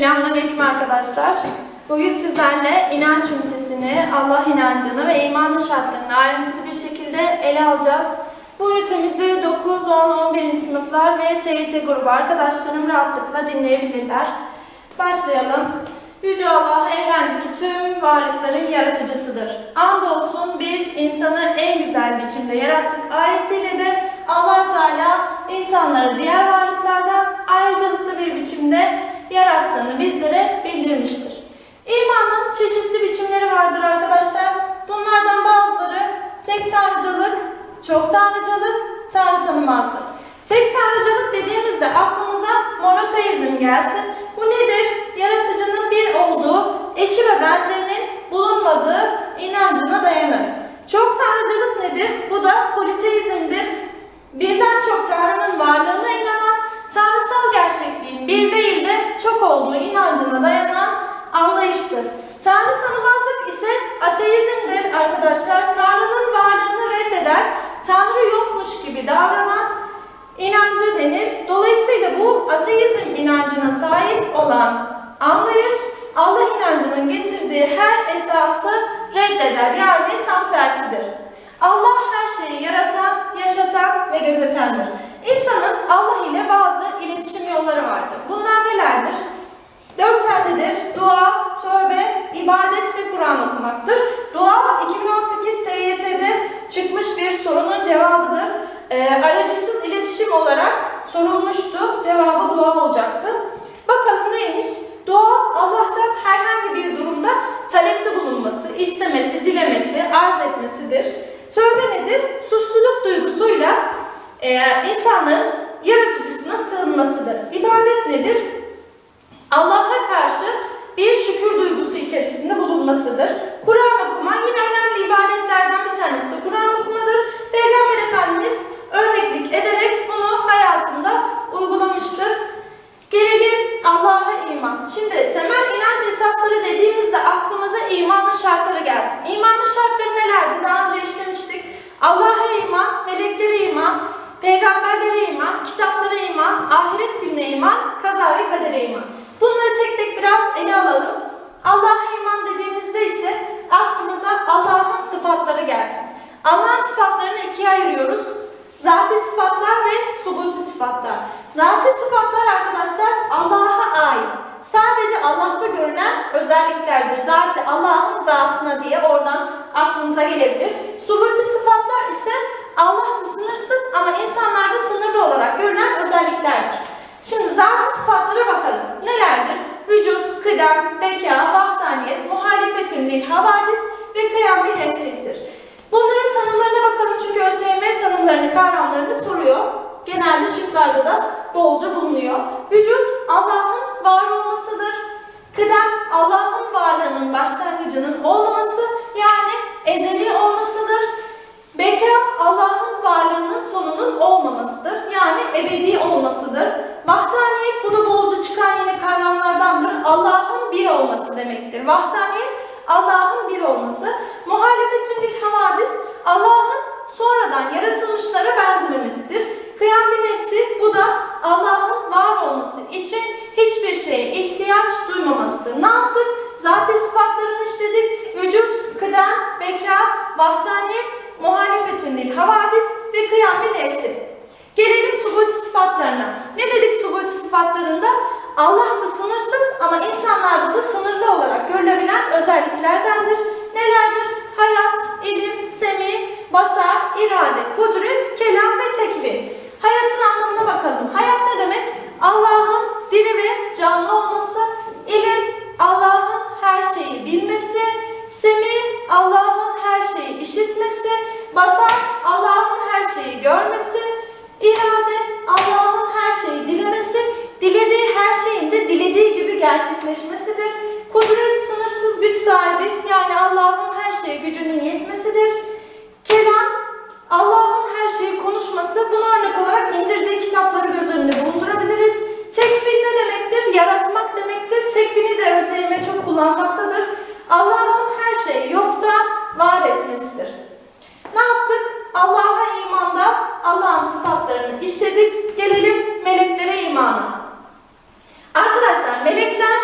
Selamünaleyküm arkadaşlar. Bugün sizlerle inanç ünitesini, Allah inancını ve imanın şartlarını ayrıntılı bir şekilde ele alacağız. Bu ünitemizi 9, 10, 11. sınıflar ve TYT grubu arkadaşlarım rahatlıkla dinleyebilirler. Başlayalım. Yüce Allah evrendeki tüm varlıkların yaratıcısıdır. Andolsun biz insanı en güzel biçimde yarattık ayetiyle de allah Teala insanları diğer varlıklardan ayrıcalıklı bir biçimde yarattığını bizlere bildirmiştir. İmanın çeşitli biçimleri vardır arkadaşlar. Bunlardan bazıları tek tanrıcılık, çok tanrıcılık, tanrı tanımazlık. Tek tanrıcılık dediğimizde aklımıza monoteizm gelsin. Bu nedir? Yaratıcının bir olduğu, eşi ve benzerinin bulunmadığı inancına dayanır. Çok tanrıcılık nedir? Bu da politeizmdir. Birden çok tanrının varlığına inanan, tanrısal gerçekliğin bir değil de çok olduğu inancına dayanan anlayıştır. Tanrı tanımazlık ise ateizmdir arkadaşlar. Tanrının varlığını reddeder, Tanrı yokmuş gibi davranan inancı denir. Dolayısıyla bu ateizm inancına sahip olan anlayış Allah inancının getirdiği her esası reddeder. Yani tam tersidir. Allah her şeyi yaratan, yaşatan ve gözetendir. İnsanın Allah ile bazı iletişim yolları vardır. Bunlar nelerdir? Dört tanedir. Dua, tövbe, ibadet ve Kur'an okumaktır. Dua 2018 TYT'de çıkmış bir sorunun cevabıdır. Ee, aracısız iletişim olarak sorulmuştu. Cevabı dua olacaktı. Bakalım neymiş? Dua Allah'tan herhangi bir durumda talepte bulunması, istemesi, dilemesi, arz etmesidir. Tövbe nedir? Suçluluk duygusuyla e, insanın yaratıcısına sığınmasıdır. İbadet nedir? Allah'a karşı bir şükür duygusu içerisinde bulunmasıdır. Kur'an okuma yine önemli ibadetlerden bir tanesi de Kur'an okumadır. Peygamber Efendimiz örneklik ederek bunu hayatında uygulamıştır. Gelelim Allah'a iman. Şimdi temel inanç esasları dediğimizde aklımıza imanın şartları gelsin. İmanın şartları nelerdi? Daha önce işlemiştik. Allah'a iman, meleklere iman, peygamberlere iman, kitaplara iman, ahiret gününe iman, kaza ve kadere iman. Bunları tek tek biraz ele alalım. Allah'a iman dediğimizde ise aklımıza Allah'ın sıfatları gelsin. Allah'ın sıfatlarını ikiye ayırıyoruz. Zati sıfatlar ve subuti sıfatlar. Zati sıfatlar arkadaşlar Allah'a ait. Sadece Allah'ta görünen özelliklerdir. Zaten Allah'ın zatına diye oradan aklınıza gelebilir. Subuti sıfatlar ise Allah'ta sınırsız ama insanlarda sınırlı olarak görünen özelliklerdir. Şimdi zati sıfatlara bakalım. Nelerdir? Vücut, kıdem, beka, vahdaniyet, muhalefetün lil havadis ve kıyam bir nefsittir. Bunların tanımlarına bakalım çünkü ÖSYM tanımlarını, kavramlarını soruyor. Genelde şıklarda da bolca bulunuyor. Vücut Allah'ın var olmasıdır. Kıdem Allah'ın varlığının başlangıcının olmaması yani ezeli olmasıdır. Beka Allah'ın varlığının sonunun olmamasıdır. Yani ebedi olmasıdır. Vahdaniyet bu da bolca çıkan yine kavramlardandır. Allah'ın bir olması demektir. Vahdaniyet Allah'ın bir olması. Muhalefetün bir havadis Allah'ın sonradan yaratılmışlara benzememesidir. Kıyam bir nefsi bu da Allah'ın var olması için hiçbir şeye ihtiyaç duymamasıdır. Ne yaptık? Zaten sıfatlarını işledik. Vücut, kıdem, beka, vahdaniyet, muhalefetün lil havadis ve kıyam bir nefsi. Gelelim subuti sıfatlarına. Ne dedik subuti sıfatlarında? Allah da sınırsız ama insanlarda da sınırlı olarak görülebilen özelliklerdendir. Nelerdir? Hayat, ilim, semi, basar, irade, kudret, kelam ve tekvin. Hayatın anlamına bakalım. Hayat ne demek? Allah'ın diri ve canlı olması, ilim, Allah'ın her şeyi bilmesi, semi, Allah'ın her şeyi işitmesi, basar, Allah'ın her şeyi görmesi, irade, Allah'ın her şeyi dilemesi, dilediği her şeyin de dilediği gibi gerçekleşmesidir. Kudret sınırsız güç sahibi yani Allah'ın her şeye gücünün yetmesidir. Kelam Allah'ın her şeyi konuşması bunu örnek olarak indirdiği kitapları göz önünde bulundurabiliriz. Tekvin ne demektir? Yaratmak demektir. Tekvini de ÖSYM çok kullanmaktadır. Allah'ın her şeyi yoktan var etmesidir. Ne yaptık? Allah'a imanda Allah'ın sıfatlarını işledik. Gelelim meleklere imana. Arkadaşlar melekler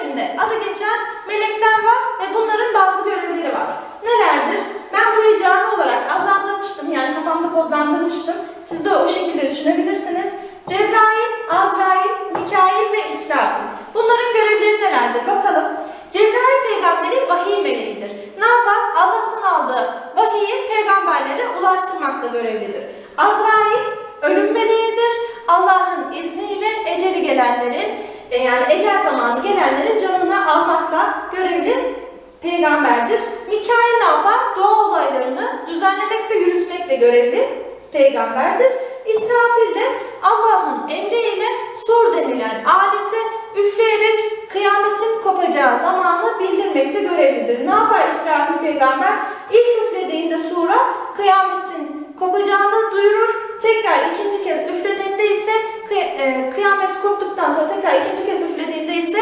üzerinde adı geçen melekler var ve bunların bazı görevleri var. Nelerdir? Ben burayı cami olarak adlandırmıştım. Yani kafamda kodlandırmıştım. Siz de o şekilde düşünebilirsiniz. Cebrail, Azrail, Mikail ve İsrafil. Bunların görevleri nelerdir? Bakalım. Cebrail peygamberi vahiy meleğidir. Ne yapar? Allah'tan aldığı vahiyi peygamberlere ulaştırmakla görevlidir. Azrail ölüm meleğidir. Allah'ın izniyle eceli gelenlerin e, yani ecel zamanı gelenlerin canını almakla görevli peygamberdir. Mikail ne yapar? Doğa olaylarını düzenlemek ve yürütmekle görevli peygamberdir. İsrafil de Allah'ın emriyle sur denilen aleti üfleyerek kıyametin kopacağı zamanı bildirmekte görevlidir. Ne yapar İsrafil peygamber? İlk üflediğinde sura kıyametin kopacağını duyurur. Tekrar ikinci kez üflediğinde ise e, kıyamet koptuktan sonra tekrar ikinci kez üflediğinde ise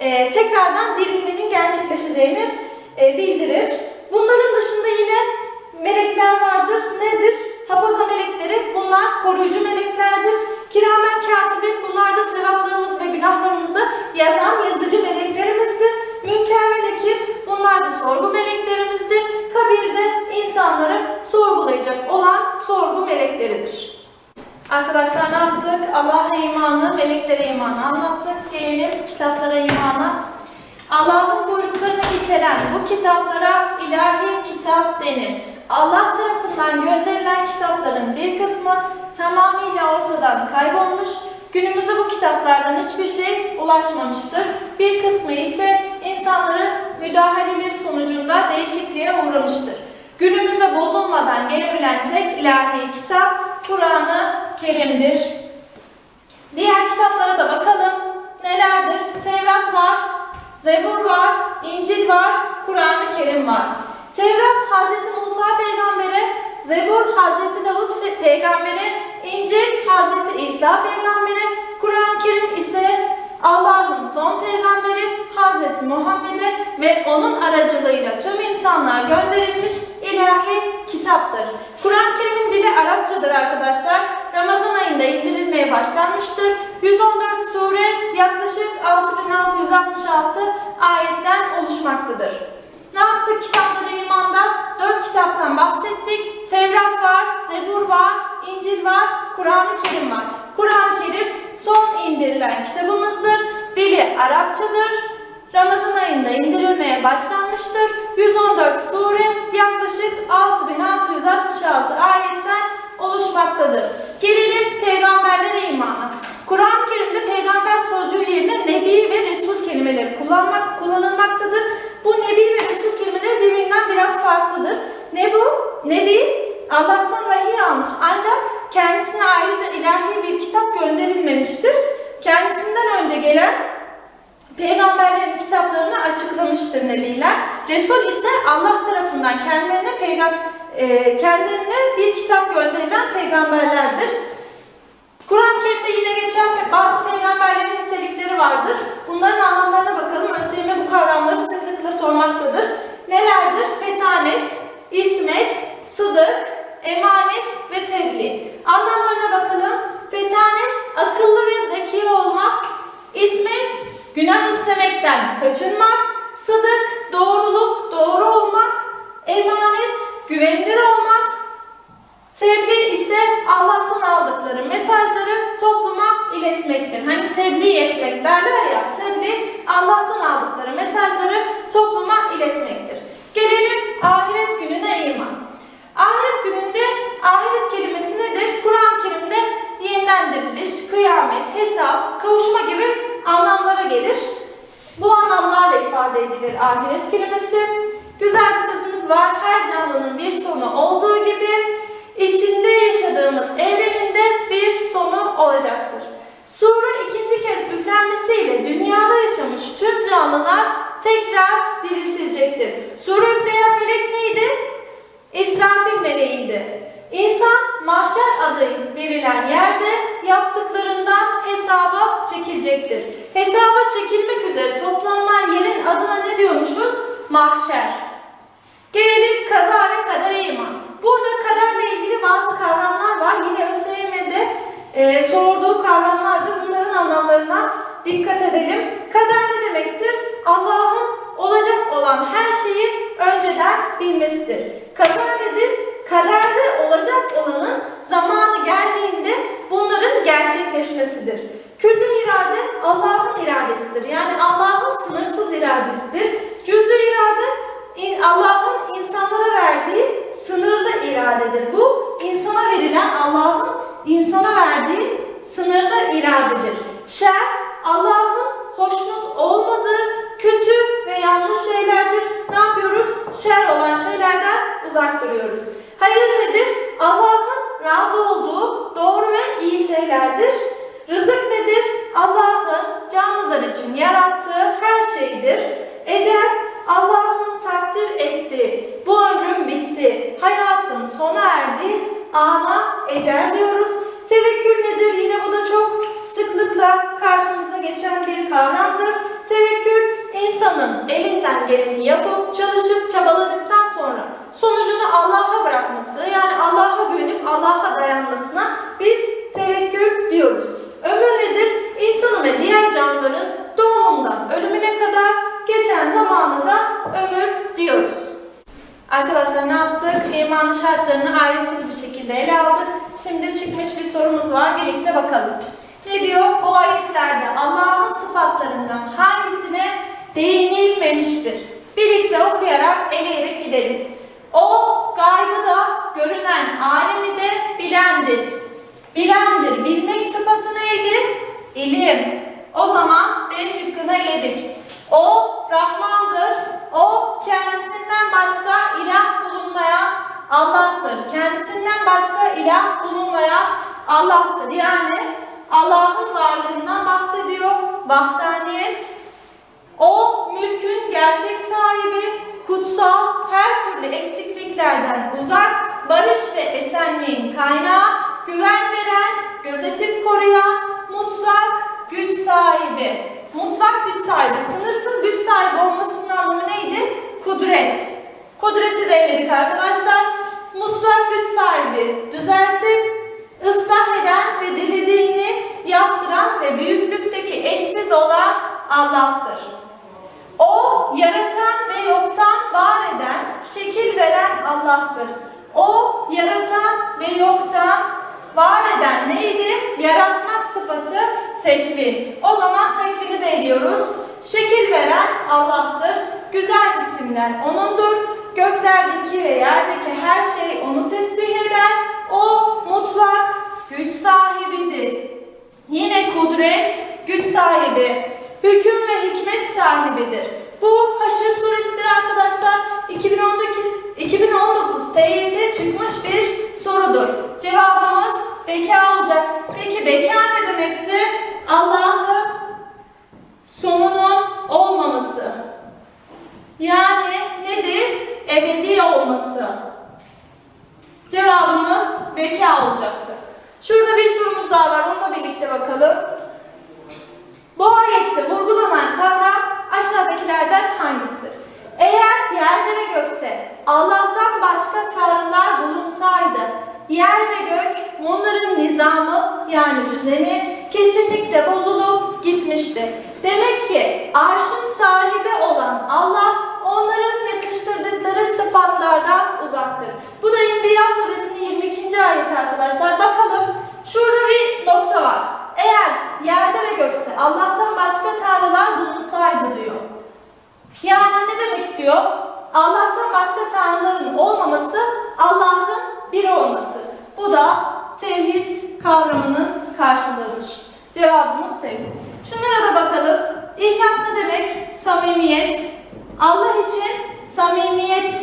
e, tekrardan dirilmenin gerçekleşeceğini e, bildirir. Bunların dışında yine melekler vardır. Nedir? Hafaza melekleri. Bunlar koruyucu meleklerdir. Kiramen katibin bunlar da sevaplarımız ve günahlarımızı yazan yazıcı meleklerimizdir. Münker ve nekir bunlar da sorgu meleklerimizdir. Kabirde insanları sorgulayacak olan sorgu melekleridir. Arkadaşlar ne yaptık? Allah'a imanı, meleklere imanı anlattık. Gelelim kitaplara imana. Allah'ın buyruklarını içeren bu kitaplara ilahi kitap denir. Allah tarafından gönderilen kitapların bir kısmı tamamıyla ortadan kaybolmuş, günümüze bu kitaplardan hiçbir şey ulaşmamıştır. Bir kısmı ise insanların müdahaleleri sonucunda değişikliğe uğramıştır. Günümüze bozulmadan gelebilen tek ilahi kitap Kur'an-ı Kerim'dir. Diğer kitaplara da bakalım. Nelerdir? Tevrat var, Zebur var, İncil var, Kur'an-ı Kerim var. Tevrat Hz. Musa peygambere, Zebur Hz. Davut pe- peygambere, İncil Hz. İsa peygambere, Kur'an-ı Kerim ise Allah'ın son peygamberi Hz. Muhammed'e ve onun aracılığıyla tüm insanlığa gönderilmiş ilahi kitaptır. Kur'an-ı Kerim'in dili Arapçadır arkadaşlar. Ramazan ayında indirilmeye başlanmıştır. 114 sure yaklaşık 6666 ayetten oluşmaktadır. Ne yaptık kitapları imanda? Dört kitaptan bahsettik. Tevrat var, Zebur var, İncil var, Kur'an-ı Kerim var. Kur'an-ı Kerim son indirilen kitabımızdır. Dili Arapçadır. Ramazan ayında indirilmeye başlanmıştır. 114 sure yaklaşık 6666 ayetten oluşmaktadır. Gelelim peygamberlere imana. Kur'an-ı Kerim'de peygamber sözcüğü yerine nebi ve resul kelimeleri kullanmak, kullanılmaktadır. Bu nebi ve resul kelimeleri birbirinden biraz farklıdır. Ne bu? Nebi Allah'tan vahiy almış ancak kendisine ayrıca ilahi bir kitap gönderilmemiştir. Kendisinden önce gelen peygamberlerin kitaplarını açıklamıştır nebiler. Resul ise Allah tarafından kendilerine peygam e, kendilerine bir kitap gönderilen peygamberlerdir. Kur'an-ı Kerim'de yine geçen bazı peygamberlerin nitelikleri vardır. Bunların anlamlarına bakalım. ÖSYM bu kavramları sıklıkla sormaktadır. Nelerdir? Fetanet, ismet, sıdık, emanet ve tebliğ. Anlamlarına bakalım. Fetanet, akıllı ve zeki olmak. İsmet, günah işlemekten kaçınmak. Sıdık, doğruluk, doğru olmak. Emanet, güvenilir olmak. Tebliğ ise Allah'tan aldıkları mesajları topluma iletmektir. Hani tebliğ etmek derler ya, tebliğ Allah'tan aldıkları mesajları topluma iletmektir. Gelelim ahiret gününe iman. Ahiret gününde ahiret kelimesi nedir? Kur'an-ı Kerim'de yeniden diriliş, kıyamet, hesap, kavuşma gibi anlamlara gelir. Bu anlamlarla ifade edilir ahiret kelimesi. Güzel bir sözümüz var. Her canlının bir sonu olduğu gibi içinde yaşadığımız evreninde bir sonu olacaktır. Sura ikinci kez üflenmesiyle dünyada yaşamış tüm canlılar tekrar diriltilecektir. Sura üfleyen melek neydi? İsrafil meleğiydi. İnsan mahşer adı verilen yerde yaptıklarından hesaba çekilecektir. Hesaba çekilmek üzere toplanılan yerin adına ne diyormuşuz? Mahşer. Gelelim kaza ve kadere iman. Burada kaderle ilgili bazı kavramlar var. Yine ÖSYM'de e, sorduğu kavramlardır. Bunların anlamlarına dikkat edelim. Kader ne demektir? Şeyi önceden bilmesidir. Kaza nedir? Kaderde olacak olanın zamanı geldiğinde bunların gerçekleşmesidir. Küllü irade Allah'ın iradesidir. Yani Allah'ın sınırsız iradesidir. Cüz'ü irade Allah'ın insanlara verdiği sınırlı iradedir. Bu insana verilen Allah'ın insana verdiği sınırlı iradedir. Şer Allah'ın hoşnut olmadığı kötü ve yanlış şeylerdir. Ne yapıyoruz? Şer olan şeylerden uzak duruyoruz. Hayır nedir? Allah'ın razı olduğu doğru ve iyi şeylerdir. Rızık nedir? Allah'ın canlılar için yarattığı her şeydir. Ecel Allah'ın takdir ettiği, bu ömrüm bitti, hayatın sona erdi, ana ecel diyoruz. Tevekkül nedir? Yine bu da çok sıklıkla karşımıza geçen bir kavramdır. Tevekkül, insanın elinden geleni yapıp, çalışıp, çabaladıktan sonra sonucunu Allah'a bırakması, yani Allah'a güvenip Allah'a dayanmasına biz tevekkül diyoruz. Ömür nedir? İnsanın ve diğer canlıların doğumundan ölümüne kadar geçen zamanı da ömür diyoruz. Arkadaşlar ne yaptık? İmanın şartlarını ayrıntılı bir şekilde ele aldık. Şimdi çıkmış bir sorumuz var. Birlikte bakalım. Ne diyor? Bu ayetlerde Allah'ın sıfatlarından hangisine değinilmemiştir? Birlikte okuyarak eleyerek gidelim. O gaybı da görünen alemi de bilendir. Bilendir. Bilmek sıfatı neydi? İlim. O zaman B şıkkını eledik. O Rahmandır. O kendisinden başka ilah bulunmayan Allah'tır. Kendisinden başka ilah bulunmayan Allah'tır. Yani Allah'ın varlığından bahsediyor. Vahdaniyet. O mülkün gerçek sahibi, kutsal, her türlü eksikliklerden uzak, barış ve esenliğin kaynağı, güven veren, gözetip koruyan, mutlak güç sahibi. Mutlak güç sahibi, sınırsız güç sahibi olmasının anlamı neydi? Kudret. Kudreti de eledik arkadaşlar. Mutlak güç sahibi, düzeltip, ıslah eden ve dilediğini yaptıran ve büyüklükteki eşsiz olan Allah'tır. O yaratan ve yoktan var eden, şekil veren Allah'tır. O yaratan ve yoktan var eden neydi? Yaratmak sıfatı tekvin. O zaman tekvini de ediyoruz. Şekil veren Allah'tır. Güzel isimler O'nundur. Göklerdeki ve yerdeki her şey O'nu tesbih eder. O mutlak güç sahibidir. Yine kudret, güç sahibi, hüküm ve hikmet sahibidir. Bu Haşr suresidir arkadaşlar. 2019 2019 TYT çıkmış bir sorudur. Cevabımız beka olacak. Peki beka ne demekti? Allah'ın sonunun olmaması. Yani nedir? Ebedi olması. Cevabımız beka olacaktı. Şurada bir sorumuz daha var. Onunla birlikte bakalım. Bu ayette vurgulanan gökte Allah'tan başka tanrılar bulunsaydı, yer ve gök onların nizamı yani düzeni kesinlikle bozulup gitmişti. Demek ki arşın sahibi olan Allah onların yakıştırdıkları sıfatlardan uzaktır. Bu da İnbiya suresinin 22. ayeti arkadaşlar. Bakalım şurada bir nokta var. Eğer yerde ve gökte Allah'tan başka tanrılar bulunsaydı diyor. Yani ne demek istiyor? Allah'tan başka tanrıların olmaması, Allah'ın bir olması. Bu da tevhid kavramının karşılığıdır. Cevabımız tevhid. Şunlara da bakalım. İhlas ne demek? Samimiyet. Allah için samimiyet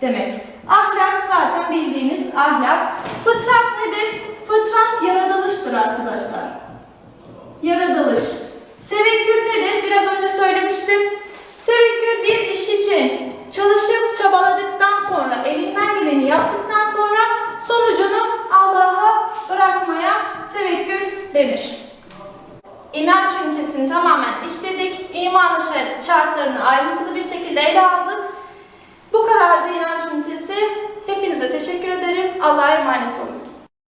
demek. Ahlak zaten bildiğiniz ahlak. Fıtrat nedir? Fıtrat yaratılıştır arkadaşlar. Yaratılış. Tevekkül nedir? Biraz önce söylemiştim. Tevekkül bir iş için çalışıp çabaladıktan sonra, elinden geleni yaptıktan sonra sonucunu Allah'a bırakmaya tevekkül denir. İnanç ünitesini tamamen işledik. Şart- şartlarını ayrıntılı bir şekilde ele aldık. Bu kadar da inanç ünitesi. Hepinize teşekkür ederim. Allah'a emanet olun.